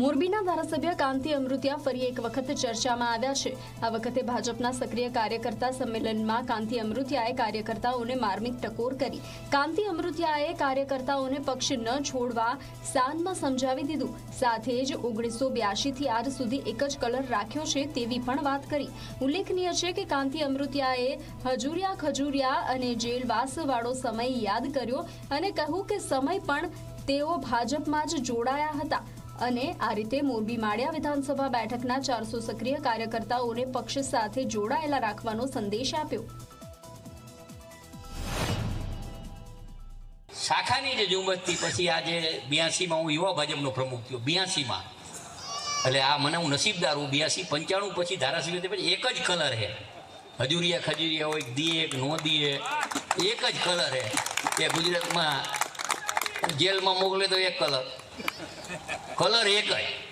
મોરબીના ધારાસભ્ય કાંતિ અમૃતિયા ફરી એક વખત ચર્ચામાં આવ્યા છે. આ વખતે ભાજપના સક્રિય કાર્યકર્તા સંમેલનમાં કાંતિ અમૃતિયાએ કાર્યકર્તાઓને માર્મિક ટકોર કરી. કાંતિ અમૃતિયાએ કાર્યકર્તાઓને પક્ષ ન છોડવા સાનમાં સમજાવી દીધું. સાથે જ ઓગણીસો બ્યાસીથી આજ સુધી એક જ કલર રાખ્યો છે તેવી પણ વાત કરી. ઉલ્લેખનીય છે કે કાંતિ અમૃતિયાએ હજુરિયા ખજુરિયા અને જેલવાસ વાળો સમય યાદ કર્યો અને કહ્યું કે સમય પણ તેઓ ભાજપમાં જ જોડાયા હતા. અને આ રીતે મોરબી માળિયા વિધાનસભા બેઠકના ચારસો સક્રિય કાર્યકર્તાઓને પક્ષ સાથે જોડાયેલા રાખવાનો સંદેશ આપ્યો. શાખાની જે ઝુંબશથી પછી આજે બ્યાસીમાં હું યુવા ભાજપનો પ્રમુખ થયો, બ્યાસીમાં. એટલે આ મને હું નસીબદાર હું બ્યાસી પંચાણું પછી ધારાસભ્ય પછી એક જ કલર હે. હજુરિયા ખજુરિયા હોય દીએ એક, નો દીએ એક જ કલર હે. કે ગુજરાતમાં જેલમાં મોકલે તો એક કલર. કલર એક જ.